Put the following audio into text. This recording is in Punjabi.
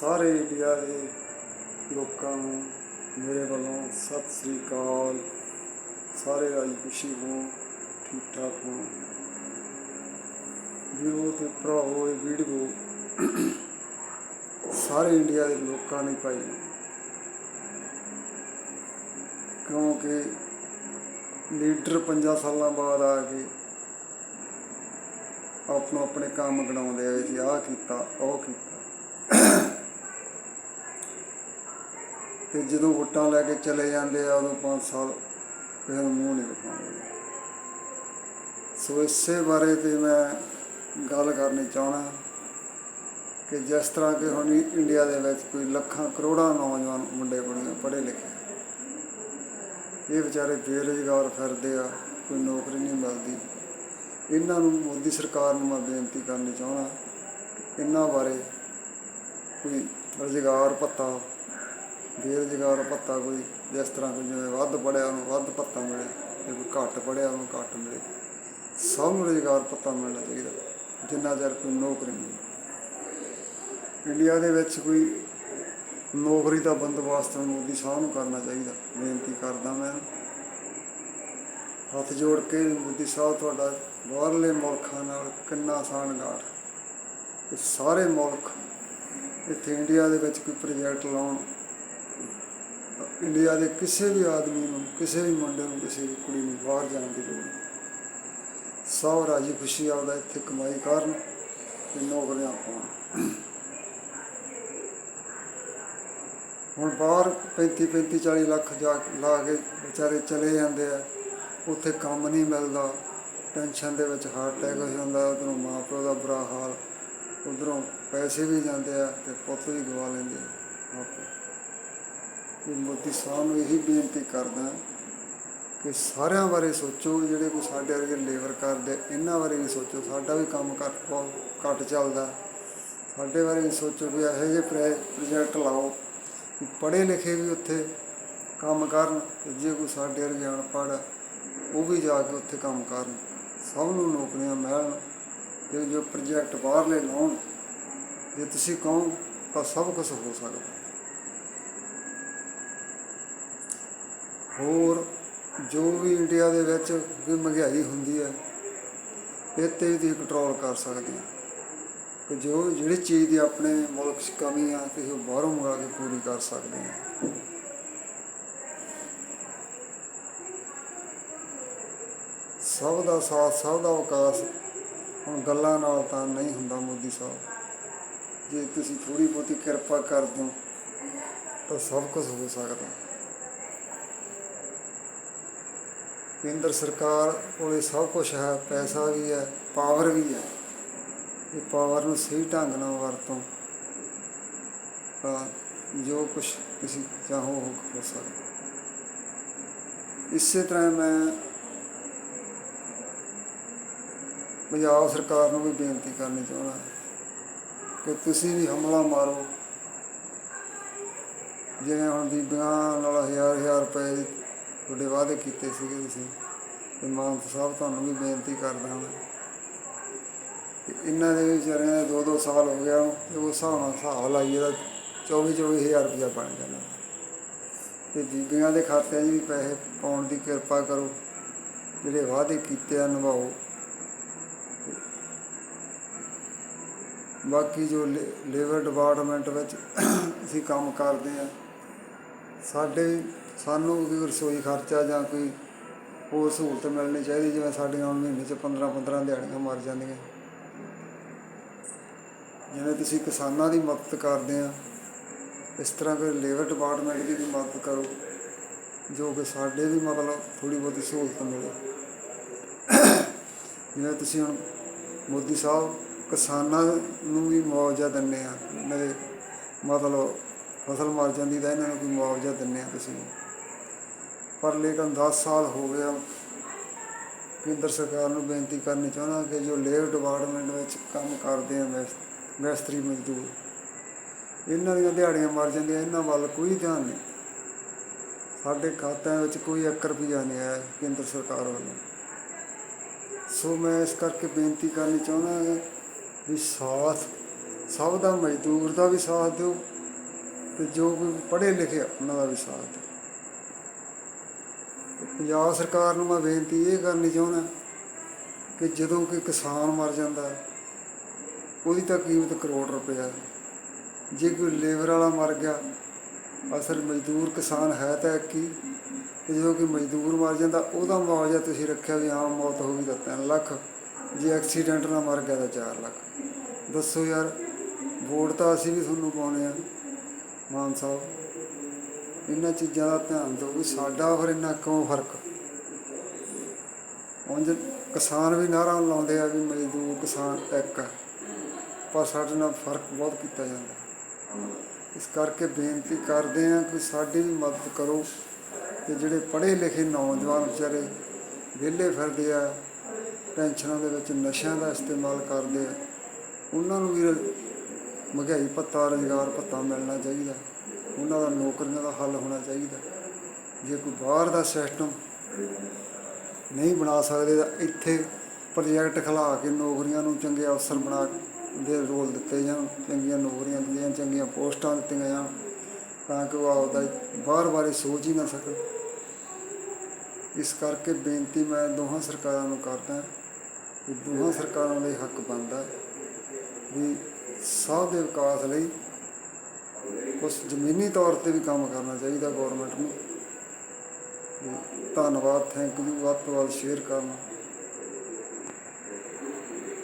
ਸਾਰੇ ਇੰਡੀਆ ਦੇ ਲੋਕਾਂ ਨੂੰ ਮੇਰੇ ਵੱਲੋਂ ਸਤਿ ਸ੍ਰੀ ਅਕਾਲ। ਸਾਰੇ ਰਾਜੀ ਖੁਸ਼ੀ ਹੋ ਠੀਕ ਠਾਕ ਹੋ ਵੀਰੋ ਤੇ ਭਰਾਵੋ, ਇਹ ਵੀਡੀਓ ਸਾਰੇ ਇੰਡੀਆ ਦੇ ਲੋਕਾਂ ਨੇ ਪਾਈ ਕਿਉਂਕਿ ਲੀਡਰ 5 ਸਾਲਾਂ ਬਾਅਦ ਆ ਕੇ ਆਪਣਾ ਆਪਣੇ ਕੰਮ ਗਣਾਉਂਦੇ ਆ ਜੀ ਆਹ ਕੀਤਾ, ਉਹ ਕੀਤਾ। ਤੇ ਜਦੋਂ ਵੋਟਾਂ ਲੈ ਕੇ ਚਲੇ ਜਾਂਦੇ ਆ, ਉਦੋਂ 5 ਸਾਲ ਫਿਰ ਮੂੰਹ ਨਹੀਂ ਵਿਖਾਉਂਦੇ ਸੋ ਇਸੇ ਬਾਰੇ ਤੇ ਮੈਂ ਗੱਲ ਕਰਨੀ ਚਾਹਣਾ ਕਿ ਜਿਸ ਤਰ੍ਹਾਂ ਕਿ ਹੁਣ ਇੰਡੀਆ ਦੇ ਵਿੱਚ ਕੋਈ ਲੱਖਾਂ ਕਰੋੜਾਂ ਨੌਜਵਾਨ ਮੁੰਡੇ ਕੁੜੀਆਂ ਪੜ੍ਹੇ ਲਿਖੇ ਇਹ ਵਿਚਾਰੇ ਬੇਰੁਜ਼ਗਾਰ ਫਿਰਦੇ ਆ, ਕੋਈ ਨੌਕਰੀ ਨਹੀਂ ਮਿਲਦੀ। ਇਹਨਾਂ ਨੂੰ ਮੋਦੀ ਸਰਕਾਰ ਨੂੰ ਮੈਂ ਬੇਨਤੀ ਕਰਨੀ ਚਾਹਣਾ ਇਹਨਾਂ ਬਾਰੇ ਕੋਈ ਰੁਜ਼ਗਾਰ ਭੱਤਾ ਬੇਰੁਜ਼ਗਾਰ ਭੱਤਾ ਕੋਈ, ਜਿਸ ਤਰ੍ਹਾਂ ਕੋਈ ਜਿਵੇਂ ਵੱਧ ਪੜਿਆ ਉਹਨੂੰ ਵੱਧ ਭੱਤਾ ਮਿਲੇ, ਜੇ ਕੋਈ ਘੱਟ ਪੜਿਆ ਉਹਨੂੰ ਘੱਟ ਮਿਲੇ। ਸਭ ਨੂੰ ਰੁਜ਼ਗਾਰ ਭੱਤਾ ਮਿਲਣਾ ਚਾਹੀਦਾ, ਜਿੰਨਾ ਚਿਰ ਕੋਈ ਨੌਕਰੀ ਨਹੀਂ। ਇੰਡੀਆ ਦੇ ਵਿੱਚ ਕੋਈ ਨੌਕਰੀ ਦਾ ਬੰਦੋਬਸਤ ਮੋਦੀ ਸਾਹਿਬ ਨੂੰ ਕਰਨਾ ਚਾਹੀਦਾ, ਬੇਨਤੀ ਕਰਦਾ ਮੈਂ। ਹੱਥ ਜੋੜ ਕੇ ਮੋਦੀ ਸਾਹਿਬ ਤੁਹਾਡਾ ਬਾਹਰਲੇ ਮੁਲਕਾਂ ਨਾਲ ਕਿੰਨਾ ਸਾਨਗਾਰ ਕਿ ਸਾਰੇ ਮੁਲਕ ਇੱਥੇ ਇੰਡੀਆ ਦੇ ਵਿੱਚ ਕੋਈ ਪ੍ਰੋਜੈਕਟ ਲਾਉਣ ਇੰਡੀਆ ਦੇ ਕਿਸੇ ਵੀ ਆਦਮੀ ਨੂੰ, ਕਿਸੇ ਵੀ ਮੁੰਡੇ ਨੂੰ, ਕਿਸੇ ਵੀ ਕੁੜੀ ਨੂੰ ਬਾਹਰ ਜਾਣ ਦੀ ਲੋੜ ਨਹੀਂ। ਸਭ ਰਾਜੀ ਖੁਸ਼ੀ ਆਪਦਾ ਇੱਥੇ ਕਮਾਈ ਕਰਨ ਤੇ ਨੌਕਰੀਆਂ ਪਾਉਣ। ਹੁਣ ਬਾਹਰ 35 35 40 ਲੱਖ ਜਾ ਲਾ ਕੇ ਵਿਚਾਰੇ ਚਲੇ ਜਾਂਦੇ ਆ, ਉੱਥੇ ਕੰਮ ਨਹੀਂ ਮਿਲਦਾ, ਟੈਨਸ਼ਨ ਦੇ ਵਿੱਚ ਹਾਰਟ ਅਟੈਕ ਹੋ ਜਾਂਦਾ, ਉਧਰੋਂ ਮਾਂ ਪਿਓ ਦਾ ਬੁਰਾ ਹਾਲ, ਉਧਰੋਂ ਪੈਸੇ ਵੀ ਜਾਂਦੇ ਆ ਤੇ ਪੁੱਤ ਵੀ ਗਵਾ ਲੈਂਦੇ ਆ। ਆਪੇ ਮੋਦੀ ਸਾਹਿਬ ਨੂੰ ਇਹੀ ਬੇਨਤੀ ਕਰਦਾ ਕਿ ਸਾਰਿਆਂ ਬਾਰੇ ਸੋਚੋ, ਜਿਹੜੇ ਕੋਈ ਸਾਡੇ ਵਰਗੇ ਲੇਬਰ ਕਰਦੇ, ਇਹਨਾਂ ਬਾਰੇ ਵੀ ਸੋਚੋ। ਸਾਡਾ ਵੀ ਕੰਮ ਘੱਟ ਬਹੁਤ ਘੱਟ ਚੱਲਦਾ। ਸਾਡੇ ਬਾਰੇ ਵੀ ਸੋਚੋ ਵੀ ਇਹੋ ਜਿਹੇ ਪ੍ਰੈ- ਪ੍ਰੋਜੈਕਟ ਲਾਓ। ਵੀ ਪੜ੍ਹੇ ਲਿਖੇ ਵੀ ਉੱਥੇ ਕੰਮ ਕਰਨ ਤੇ ਜੇ ਕੋਈ ਸਾਡੇ ਵਰਗੇ ਅਨਪੜ੍ਹ ਉਹ ਵੀ ਜਾ ਕੇ ਉੱਥੇ ਕੰਮ ਕਰਨ। ਸਭ ਨੂੰ ਨੌਕਰੀਆਂ ਮਿਲਣ ਤੇ ਜੋ ਪ੍ਰੋਜੈਕਟ ਬਾਹਰਲੇ ਲਾਉਣ, ਜੇ ਤੁਸੀਂ ਕਹੋ ਤਾਂ ਸਭ ਕੁਝ ਹੋ ਸਕਦਾ। ਹੋਰ ਜੋ ਵੀ ਇੰਡੀਆ ਦੇ ਵਿੱਚ ਵੀ ਮਹਿੰਗਾਈ ਹੁੰਦੀ ਹੈ, ਇਹ ਤੇ ਵੀ ਤੁਸੀਂ ਕੰਟਰੋਲ ਕਰ ਸਕਦੇ ਆ ਕਿ ਜੋ ਜਿਹੜੀ ਚੀਜ਼ ਦੀ ਆਪਣੇ ਮੁਲਕ 'ਚ ਕਮੀ ਆ, ਤੁਸੀਂ ਉਹ ਬਾਹਰੋਂ ਮੰਗਾ ਕੇ ਪੂਰੀ ਕਰ ਸਕਦੇ ਆ ਸਭ ਦਾ ਸਾਥ, ਸਭ ਦਾ ਵਿਕਾਸ ਹੁਣ ਗੱਲਾਂ ਨਾਲ ਤਾਂ ਨਹੀਂ ਹੁੰਦਾ ਮੋਦੀ ਸਾਹਿਬ। ਜੇ ਤੁਸੀਂ ਥੋੜੀ ਬਹੁਤੀ ਕਿਰਪਾ ਕਰ ਦਿਓ ਤਾਂ ਸਭ ਕੁਝ ਹੋ ਸਕਦਾ। ਕੇਂਦਰ ਸਰਕਾਰ ਕੋਲੇ ਸਭ ਕੁਝ ਹੈ, ਪੈਸਾ ਵੀ ਹੈ ਪਾਵਰ ਵੀ ਹੈ। ਇਹ ਪਾਵਰ ਨੂੰ ਸਹੀ ਢੰਗ ਨਾਲ ਵਰਤੋਂ ਤਾਂ ਜੋ ਕੁਝ ਤੁਸੀਂ ਚਾਹੋ ਉਹ ਹੋ ਸਕਦੇ ਇਸੇ ਤਰ੍ਹਾਂ ਮੈਂ ਪੰਜਾਬ ਸਰਕਾਰ ਨੂੰ ਵੀ ਬੇਨਤੀ ਕਰਨੀ ਚਾਹੁੰਦਾ ਕਿ ਤੁਸੀਂ ਵੀ ਹਮਲਾ ਮਾਰੋ। ਜਿਵੇਂ ਹੁਣ ਬੀਬੀਆਂ ਨਾਲ ਹਜ਼ਾਰ ਹਜ਼ਾਰ ਰੁਪਏ ਤੁਹਾਡੇ ਵਾਅਦੇ ਕੀਤੇ ਸੀਗੇ ਤੁਸੀਂ। ਤੇ ਮਾਨ ਸਾਹਿਬ, ਤੁਹਾਨੂੰ ਵੀ ਬੇਨਤੀ ਕਰਦਾ ਹਾਂ। ਕਿ ਇਹਨਾਂ ਦੇ ਵਿਚਾਰਿਆਂ ਦੇ ਦੋ ਦੋ ਸਾਲ ਹੋ ਗਿਆ, ਤੇ ਉਸ ਹਿਸਾਬ ਨਾਲ ਹਿਸਾਬ ਲਾਈਏ ਤਾਂ 24 24000 ਰੁਪਇਆ ਬਣ ਜਾਣਾ। ਤੇ ਬੀਬੀਆਂ ਦੇ ਖਾਤਿਆਂ 'ਚ ਵੀ ਪੈਸੇ ਪਾਉਣ ਦੀ ਕਿਰਪਾ ਕਰੋ। ਜਿਹੜੇ ਵਾਅਦੇ ਕੀਤੇ ਆ, ਨਿਭਾਓ। ਬਾਕੀ ਜੋ ਲੇਬਰ ਡਿਪਾਰਟਮੈਂਟ ਵਿੱਚ ਅਸੀਂ ਕੰਮ ਕਰਦੇ ਆ, ਸਾਡੇ ਸਾਨੂੰ ਕੋਈ ਰਸੋਈ ਖਰਚਾ ਜਾਂ ਕੋਈ ਹੋਰ ਸਹੂਲਤ ਮਿਲਣੀ ਚਾਹੀਦੀ, ਜਿਵੇਂ ਸਾਡੀਆਂ ਹੁਣ ਮਹੀਨੇ 'ਚ 15 15 ਦਿਹਾੜੀਆਂ ਮਰ ਜਾਂਦੀਆਂ। ਜਿਵੇਂ ਤੁਸੀਂ ਕਿਸਾਨਾਂ ਦੀ ਮਦਦ ਕਰਦੇ ਆ, ਇਸ ਤਰ੍ਹਾਂ ਕੋਈ ਲੇਬਰ ਡਿਪਾਰਟਮੈਂਟ ਦੀ ਵੀ ਮਦਦ ਕਰੋ, ਜੋ ਕਿ ਸਾਡੇ ਵੀ ਮਤਲਬ ਥੋੜੀ ਬਹੁਤੀ ਸਹੂਲਤ ਮਿਲੇ। ਜਿਵੇਂ ਤੁਸੀਂ ਹੁਣ ਮੋਦੀ ਸਾਹਿਬ ਕਿਸਾਨਾਂ ਨੂੰ ਵੀ ਮੁਆਵਜ਼ਾ ਦਿੰਦੇ ਆ, ਇਹਨਾਂ ਦੇ ਮਤਲਬ ਫਸਲ ਮਰ ਜਾਂਦੀ ਤਾਂ ਇਹਨਾਂ ਨੂੰ ਕੋਈ ਮੁਆਵਜ਼ਾ ਦਿੰਦੇ ਆ ਤੁਸੀਂ। ਪਰ ਲੇਕਿਨ 10 ਸਾਲ ਹੋ ਗਿਆ ਕੇਂਦਰ ਸਰਕਾਰ ਨੂੰ ਬੇਨਤੀ ਕਰਨੀ ਚਾਹੁੰਦਾ ਕਿ ਜੋ ਲੇਬਰ ਡਿਪਾਰਟਮੈਂਟ ਵਿੱਚ ਕੰਮ ਕਰਦੇ ਆ ਮਿਸ- ਮਿਸਤਰੀ ਮਜ਼ਦੂਰ, ਇਹਨਾਂ ਦੀਆਂ ਦਿਹਾੜੀਆਂ ਮਰ ਜਾਂਦੀਆਂ, ਇਹਨਾਂ ਵੱਲ ਕੋਈ ਧਿਆਨ ਨਹੀਂ। ਸਾਡੇ ਖਾਤਿਆਂ ਵਿੱਚ ਕੋਈ 1 ਰੁਪਿਆ ਨਹੀਂ ਆਇਆ ਕੇਂਦਰ ਸਰਕਾਰ ਵੱਲੋਂ। ਸੋ ਮੈਂ ਇਸ ਕਰਕੇ ਬੇਨਤੀ ਕਰਨੀ ਚਾਹੁੰਦਾ ਹਾਂ ਵੀ ਸਾਥ, ਸਭ ਦਾ ਮਜ਼ਦੂਰ ਦਾ ਵੀ ਸਾਥ ਦਿਓ ਤੇ ਜੋ ਕੋਈ ਪੜ੍ਹੇ ਲਿਖੇ ਉਹਨਾਂ ਦਾ ਵੀ ਸਾਥ ਦਿਓ। ਪੰਜਾਬ ਸਰਕਾਰ ਨੂੰ ਮੈਂ ਬੇਨਤੀ ਇਹ ਕਰਨੀ ਚਾਹੁੰਦਾ ਕਿ ਜਦੋਂ ਕੋਈ ਕਿਸਾਨ ਮਰ ਜਾਂਦਾ, ਉਹਦੀ ਤਾਂ ਕੀਮਤ ਕਰੋੜ ਰੁਪਇਆ ਜੇ ਕੋਈ ਲੇਬਰ ਵਾਲਾ ਮਰ ਗਿਆ, ਅਸਲ ਮਜ਼ਦੂਰ ਕਿਸਾਨ ਹੈ ਤਾਂ ਇੱਕ ਹੀ, ਤੇ ਜਦੋਂ ਕੋਈ ਮਜ਼ਦੂਰ ਮਰ ਜਾਂਦਾ, ਉਹਦਾ ਮੁਆਵਜ਼ਾ ਤੁਸੀਂ ਰੱਖਿਆ ਵੀ ਆਮ ਮੌਤ ਹੋ ਗਈ ਤਾਂ 3 ਲੱਖ, ਜੇ ਐਕਸੀਡੈਂਟ ਨਾਲ ਮਰ ਗਿਆ ਤਾਂ 4 ਲੱਖ। ਦੱਸੋ ਯਾਰ, ਵੋਟ ਤਾਂ ਅਸੀਂ ਵੀ ਤੁਹਾਨੂੰ ਪਾਉਣੇ ਆ, ਮਾਨ ਸਾਹਿਬ। ਇਹਨਾਂ ਚੀਜ਼ਾਂ ਦਾ ਧਿਆਨ ਦਿਓ ਵੀ ਸਾਡਾ ਫਿਰ ਇੰਨਾ ਕਿਉਂ ਫ਼ਰਕ। ਉਂਝ ਕਿਸਾਨ ਵੀ ਨਾਰਾ ਲਾਉਂਦੇ ਆ ਵੀ ਮਜ਼ਦੂਰ ਕਿਸਾਨ ਇੱਕ ਆ ਪਰ ਸਾਡੇ ਨਾਲ ਫ਼ਰਕ ਬਹੁਤ ਕੀਤਾ ਜਾਂਦਾ। ਇਸ ਕਰਕੇ ਬੇਨਤੀ ਕਰਦੇ ਆ ਕਿ ਸਾਡੀ ਵੀ ਮਦਦ ਕਰੋ ਤੇ ਜਿਹੜੇ ਪੜ੍ਹੇ ਲਿਖੇ ਨੌਜਵਾਨ ਵਿਚਾਰੇ ਵਿਹਲੇ ਫਿਰਦੇ ਆ, ਟੈਨਸ਼ਨਾਂ ਦੇ ਵਿੱਚ ਨਸ਼ਿਆਂ ਦਾ ਇਸਤੇਮਾਲ ਕਰਦੇ ਆ, ਉਹਨਾਂ ਨੂੰ ਵੀ ਮਹਿੰਗਾਈ ਭੱਤਾ, ਰੁਜ਼ਗਾਰ ਭੱਤਾ ਮਿਲਣਾ ਚਾਹੀਦਾ। ਉਹਨਾਂ ਦਾ ਨੌਕਰੀਆਂ ਦਾ ਹੱਲ ਹੋਣਾ ਚਾਹੀਦਾ। ਜੇ ਕੋਈ ਬਾਹਰ ਦਾ ਸਿਸਟਮ ਨਹੀਂ ਬਣਾ ਸਕਦੇ ਤਾਂ ਇੱਥੇ ਪ੍ਰੋਜੈਕਟ ਖਿਲਾ ਕੇ ਨੌਕਰੀਆਂ ਨੂੰ ਚੰਗੇ ਅਫਸਰ ਬਣਾ ਦੇ ਰੋਲ ਦਿੱਤੇ ਜਾਣ, ਚੰਗੀਆਂ ਨੌਕਰੀਆਂ ਦਿੱਤੀਆਂ ਚੰਗੀਆਂ ਪੋਸਟਾਂ ਦਿੱਤੀਆਂ ਜਾਣ ਤਾਂ ਕਿ ਉਹ ਆਪਦਾ ਬਾਹਰ ਬਾਰੇ ਸੋਚ ਹੀ ਨਾ ਸਕਣ। ਇਸ ਕਰਕੇ ਬੇਨਤੀ ਮੈਂ ਦੋਹਾਂ ਸਰਕਾਰਾਂ ਨੂੰ ਕਰਦਾ ਕਿ ਦੋਹਾਂ ਸਰਕਾਰਾਂ ਦਾ ਹੱਕ ਬਣਦਾ ਵੀ ਸਭ ਦੇ ਵਿਕਾਸ ਲਈ ਕੁਝ ਜ਼ਮੀਨੀ ਤੌਰ ਤੇ ਵੀ ਕੰਮ ਕਰਨਾ ਚਾਹੀਦਾ ਗਵਰਨਮੈਂਟ ਨੂੰ। ਧੰਨਵਾਦ ਥੈਂਕ ਯੂ ਵੱਧ ਤੋਂ ਵੱਧ ਸ਼ੇਅਰ ਕਰਨਾ।